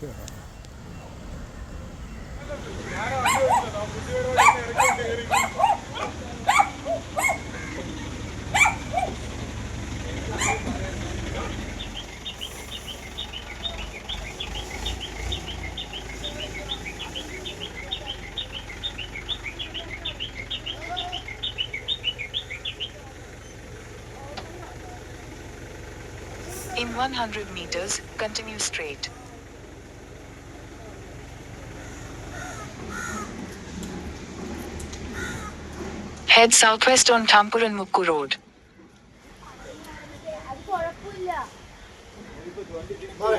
In 100 meters, continue straight. Head southwest on Thampuran Mukku Road. അത്